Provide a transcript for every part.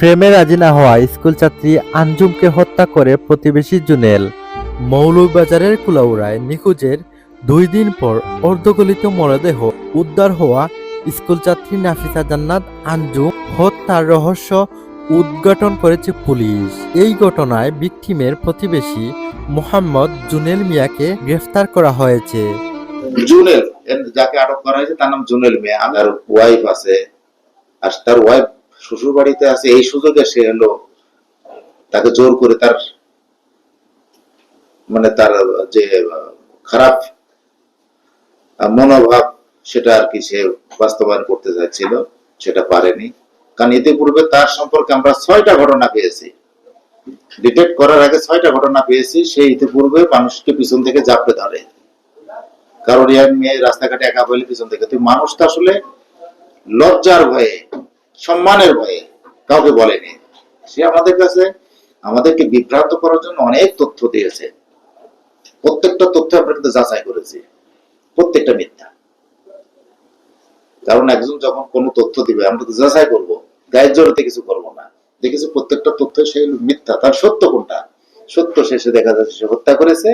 প্রেমে রাজি না হওয়া স্কুল ছাত্রী আঞ্জুমকে হত্যা করে প্রতিবেশী জুনেল। মৌলভীবাজারের কুলাউড়ায় নিখোঁজের দুই দিন পর অর্ধগলিত মরদেহ উদ্ধার হওয়া স্কুল ছাত্রী নাফিসা জান্নাত আঞ্জুম হত্যার রহস্য উদ্ঘাটন করেছে পুলিশ। এই ঘটনায় ভিকটিমের প্রতিবেশী মোহাম্মদ জুনেল মিয়াকে গ্রেফতার করা হয়েছে। জুনেল যাকে আটক করা হয়েছে তার নাম জুনেল মিয়া। তার ওয়াইফ আছে। আর তার ওয়াইফ শ্বশুর বাড়িতে আছে এই সুযোগে সে হলো তাকে জোর করে তার মানে তার যে খারাপ মনোভাব, সেটা আর কি সে বাস্তবায়ন করতে চাইছিল, সেটা পারেনি। কারণ ইতিপূর্বে তার সম্পর্কে আমরা ছয়টা ঘটনা পেয়েছি। ডিটেক্ট করার আগে ছয়টা ঘটনা পেয়েছি, সে ইতিপূর্বে মানুষকে পিছন থেকে জাপড়ে ধরে। কারণ মেয়ে রাস্তাঘাটে একা বলে পিছন থেকে। তুই মানুষ তো আসলে লজ্জার ভয়ে সম্মানের ভয়ে কাউকে বলেনি। সে আমাদের কাছে আমাদেরকে বিভ্রান্ত করার জন্য অনেক তথ্য দিয়েছে। প্রত্যেকটা তথ্য আমরা কিন্তু যাচাই করেছি। প্রত্যেকটা মিথ্যা। কারণ একজন যখন কোনো তথ্য দিবে, আমরা তো যাচাই করব। গায়ের জোরেতে কিছু করব না। দেখেছি প্রত্যেকটা তথ্য সে মিথ্যা। তার সত্য কোনটা? সত্য শেষে দেখা যাচ্ছে সে হত্যা করেছে।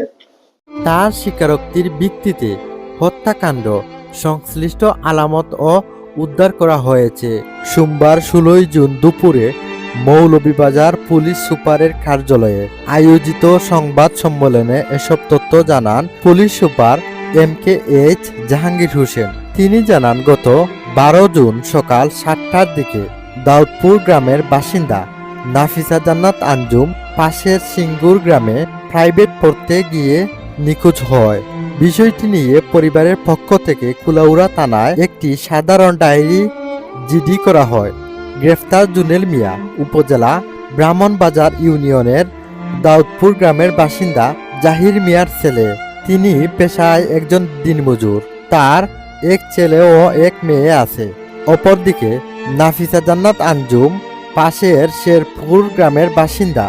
তার স্বীকারোক্তির ভিত্তিতে হত্যাকাণ্ড সংশ্লিষ্ট আলামত ও উদ্ধার করা হয়েছে। সোমবার ষোলোই জুন দুপুরে মৌলভীবাজার পুলিশ সুপারের কার্যালয়ে আয়োজিত সংবাদ সম্মেলনে এসব তথ্য জানান police super M K H Jahangir Hossain. তিনি জানান, গত বারো জুন সকাল সাতটার দিকে দাউদপুর গ্রামের বাসিন্দা নাফিসা জান্নাত আঞ্জুম পাশের সিঙ্গুর গ্রামে প্রাইভেট পড়তে গিয়ে নিখোঁজ হয়। বিষয়টি নিয়ে পরিবারের পক্ষ থেকে কুলাউড়া থানায় একটি সাধারণ ডায়েরি জিডি করা হয়। গ্রেফতার জুনেল মিয়া উপজেলা ব্রাহ্মণবাজার ইউনিয়নের দাউদপুর গ্রামের বাসিন্দা জাহির মিয়ার ছেলে। তিনি পেশায় একজন দিনমজুর। তার এক ছেলে ও এক মেয়ে আছে। অপরদিকে নাফিসা জান্নাত আঞ্জুম পাশের শেরপুর গ্রামের বাসিন্দা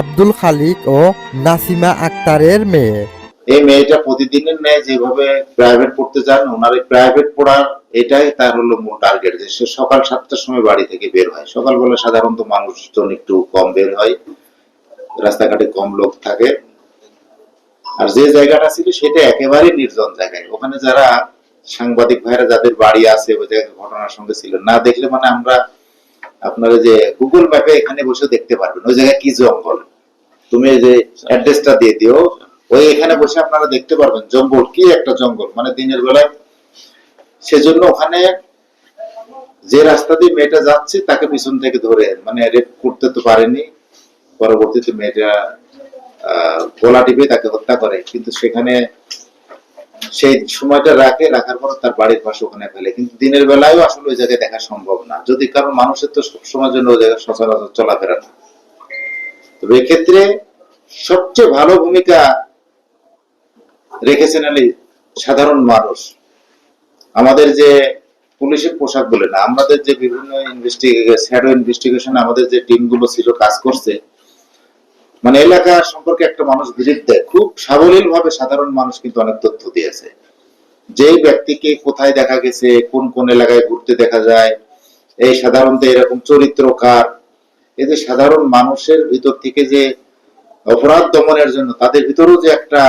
আব্দুল খালিক ও নাসিমা আক্তারের মেয়ে। এই মেয়েটা প্রতিদিনের ন্যায় যেভাবে প্রাইভেট পড়তে যান ওনার এই প্রাইভেট পড়ার এটাই তার হলো মূল টার্গেট যে সে সকাল সাতটার সময় বাড়ি থেকে বের হয়। সকালবেলা সাধারণত মানুষজন একটু কম বের হয় রাস্তাঘাটে কম লোক থাকে। আর যে জায়গাটা ছিল সেটা একেবারে নির্জন জায়গায়। ওখানে যারা সাংবাদিক ভাইরা যাদের বাড়ি আছে ওই জায়গায় ঘটনার সঙ্গে ছিল। না দেখলে মানে আমরা আপনারা যে গুগল ম্যাপে এখানে বসে দেখতে পারবেন ওই জায়গায় কি জঙ্গল? তুমি যে অ্যাড্রেসটা দিয়ে দিও। ওই এখানে বসে আপনারা দেখতে পারবেন জঙ্গল, কি একটা জঙ্গল? মানে দিনের বেলায় সেজন্য ওখানে যে রাস্তা দিয়ে মেয়েটা যাচ্ছে, তাকে পিছন থেকে ধরে মানে রেপ করতে তো পারেনি। পরবর্তীতে মেয়েটা গলা টিপে তাকে হত্যা করে। কিন্তু সেখানে সেই সময়টা রাখে, রাখার পর তার বাড়ির পাশে ওখানে ফেলে। কিন্তু দিনের বেলায়ও আসলে ওই জায়গায় দেখা সম্ভব না। যদি কারণ মানুষের তো সবসময়ের জন্য ওই জায়গায় সচরাচর চলাফেরা না। তবে এক্ষেত্রে সবচেয়ে ভালো ভূমিকা রেখেছেন আলী, সাধারণ মানুষ। আমাদের যে পুলিশের পোশাক বলে না, আমাদের যে বিভিন্ন শ্যাডো ইনভেস্টিগেশন আমাদের যে টিমগুলো ছিল, কাজ করছে মানে এলাকা সম্পর্কে একটা মানুষ ভিজিট দেয়। খুব সাবলীল ভাবে সাধারণ মানুষ কিন্তু অনেক তথ্য দিয়েছে। যেই ব্যক্তিকে কোথায় দেখা গেছে, কোন কোন এলাকায় ঘুরতে দেখা যায়, এই সাধারণত এরকম চরিত্র কার এই যে সাধারণ মানুষের ভিতর থেকে যে অপরাধ দমনের জন্য, তাদের ভিতরেও যে একটা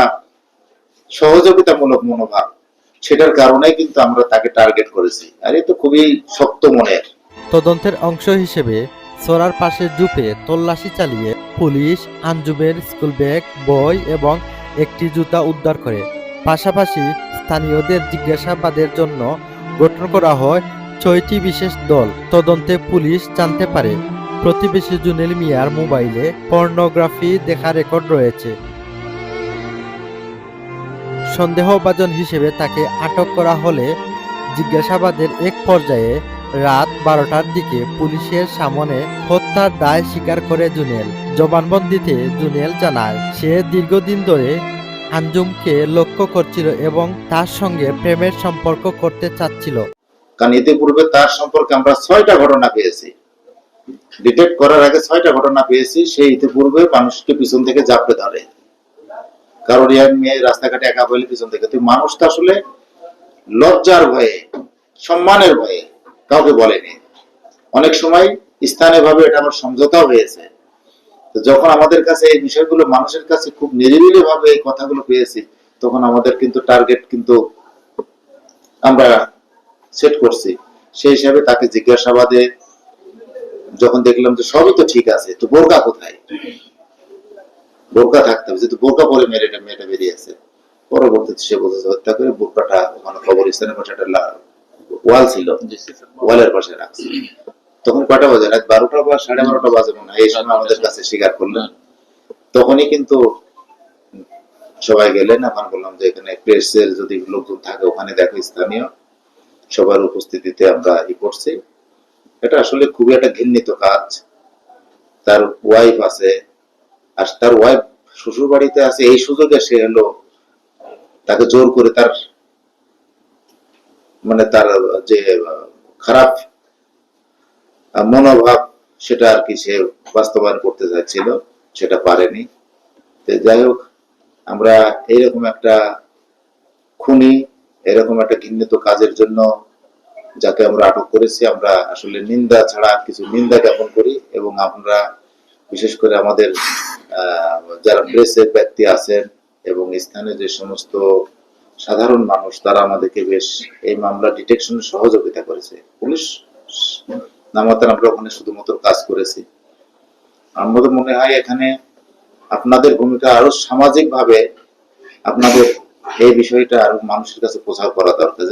সহযোগিতামূলক মনোভাব, সেটার কারণে কিন্তু আমরা তাকে টার্গেট করেছি। আর এ তো খুবই শক্ত মনের। তদন্তের অংশ হিসেবে সোরার পাশে জুপে তল্লাশি চালিয়ে পুলিশ আঞ্জুমের স্কুল ব্যাগ, বই এবং একটি জুতা উদ্ধার করে। পাশাপাশি স্থানীয়দের জিজ্ঞাসাবাদের জন্য গঠন করা হয় ছয়টি বিশেষ দল। তদন্তে পুলিশ জানতে পারে, প্রতিবেশী জুনেল মিয়ার মোবাইলে পর্নোগ্রাফি দেখা রেকর্ড রয়েছে। সন্দেহভাজন হিসেবে তাকে আটক করা হলে জিজ্ঞাসাবাদের এক পর্যায়ে রাত বারোটার দিকে পুলিশের সামনে হত্যার দায় স্বীকার করে জুনেল। জবানবন্দিতে জুনেল জানায়, সে দীর্ঘদিন ধরে আঞ্জুমকে লক্ষ্য করছিল এবং তার সঙ্গে প্রেমের সম্পর্ক করতে চাচ্ছিল। কারণ ইতিপূর্বে তার সম্পর্কে আমরা ছয়টা ঘটনা পেয়েছি। ডিটেক্ট করার আগে ছয়টা ঘটনা পেয়েছি, সে ইতিপূর্বে মানুষকে পিছন থেকে জাপড়ে ধরে। ইয়াং মেয়ে রাস্তাঘাটে একা বলে পিছন থেকে। তুই মানুষ তো আসলে লজ্জার ভয়ে, সম্মানের ভয়ে কাউকে বলেনি। অনেক সময় স্থানীয় ভাবে এটা আমার সমঝোতা হয়েছে। যখন আমাদের কাছে এই বিষয়গুলো মানুষের কাছে খুব নিরিবিলি ভাবে এই কথাগুলো পেয়েছি, তখন আমাদের কিন্তু টার্গেট কিন্তু আমরা সেট করছি। সেই হিসাবে তাকে জিজ্ঞাসাবাদে যখন দেখলাম যে সবই তো ঠিক আছে, তো বোরকা কোথায়? বোরকা থাকতে হবে যেহেতু বোরকা পরে মেয়েটা মেয়েটা বেরিয়েছে পরবর্তীতে সে বলতেছে হত্যা করে বোরকাটা ওখানে কবরস্থানের পাশে একটা ওয়াল ছিল। ওয়ালের পাশে রাখছে। তখন কয়টা বাজে? রাত বারোটা বা সাড়ে বারোটা বাজে মনে হয়। এই সময় আমাদের কাছে স্বীকার করলেন। তখনই কিন্তু সবাই গেলেন। এখন বললাম যে এখানে প্রেসের যদি লোকজন থাকে ওখানে দেখো স্থানীয়। সবার উপস্থিতিতে আমরা ই করছি। এটা আসলে খুবই একটা ঘৃণিত কাজ। তার ওয়াইফ আছে। আর তার ওয়াইফ শ্বশুর বাড়িতে আছে, এই সুযোগে সে হলো, তাকে জোর করে তার মানে তার যে খারাপ মনোভাব, সেটা আর কি সে বাস্তবায়ন করতে চাইছিল, সেটা পারেনি। যাই হোক, আমরা এইরকম একটা খুনি, এরকম একটা ঘৃণিত কাজের জন্য যাকে আমরা আটক করেছি, আমরা আসলে নিন্দা ছাড়া কিছু নিন্দা জ্ঞাপন করি এবং আমরা বিশেষ করে আমাদের যারা প্রেসের ব্যক্তি আছেন এবং স্থানীয় যে সমস্ত সাধারণ মানুষ, তারা আমাদেরকে বেশ এই মামলা ডিটেকশনে সহযোগিতা করেছে। পুলিশ নামাতার আমরা ওখানে শুধুমাত্র কাজ করেছি। আমাদের মনে হয় এখানে আপনাদের ভূমিকা আরও সামাজিক ভাবে আপনাদের এই বিষয়টা আরও মানুষের কাছে প্রচার করা দরকার